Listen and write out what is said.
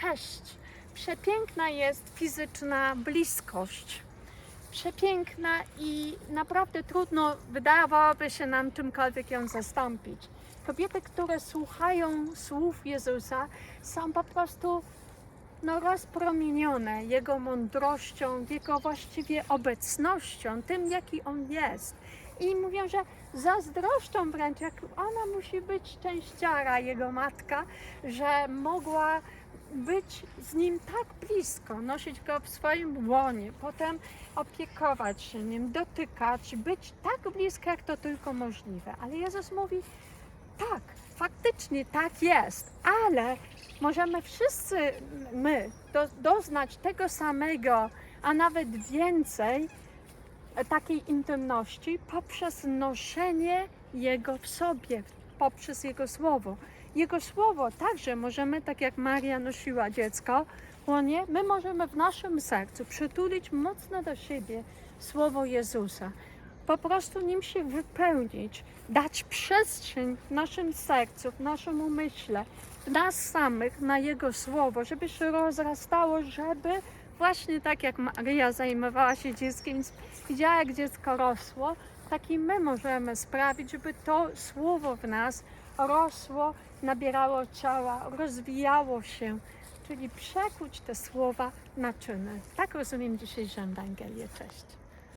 cześć. Przepiękna jest fizyczna bliskość. Przepiękna i naprawdę trudno wydawałoby się nam czymkolwiek ją zastąpić. Kobiety, które słuchają słów Jezusa, są po prostu no, rozpromienione Jego mądrością, Jego właściwie obecnością, tym jaki On jest. I mówią, że zazdroszczą wręcz, jak ona musi być częściara, Jego matka, że mogła być z Nim tak blisko, nosić Go w swoim łonie, potem opiekować się Nim, dotykać, być tak blisko, jak to tylko możliwe. Ale Jezus mówi, tak, faktycznie tak jest, ale możemy wszyscy my do, doznać tego samego, a nawet więcej takiej intymności poprzez noszenie Jego w sobie, poprzez Jego Słowo. Jego Słowo. Także możemy, tak jak Maria nosiła dziecko, łonie, my możemy w naszym sercu przytulić mocno do siebie Słowo Jezusa. Po prostu nim się wypełnić, dać przestrzeń w naszym sercu, w naszym umyśle, w nas samych na Jego Słowo, żeby się rozrastało, żeby właśnie tak jak Maria zajmowała się dzieckiem, widziała jak dziecko rosło, tak i my możemy sprawić, żeby to Słowo w nas rosło, nabierało ciała, rozwijało się, czyli przekuć te słowa na czyny. Tak rozumiem dzisiejszą Ewangelię. Cześć.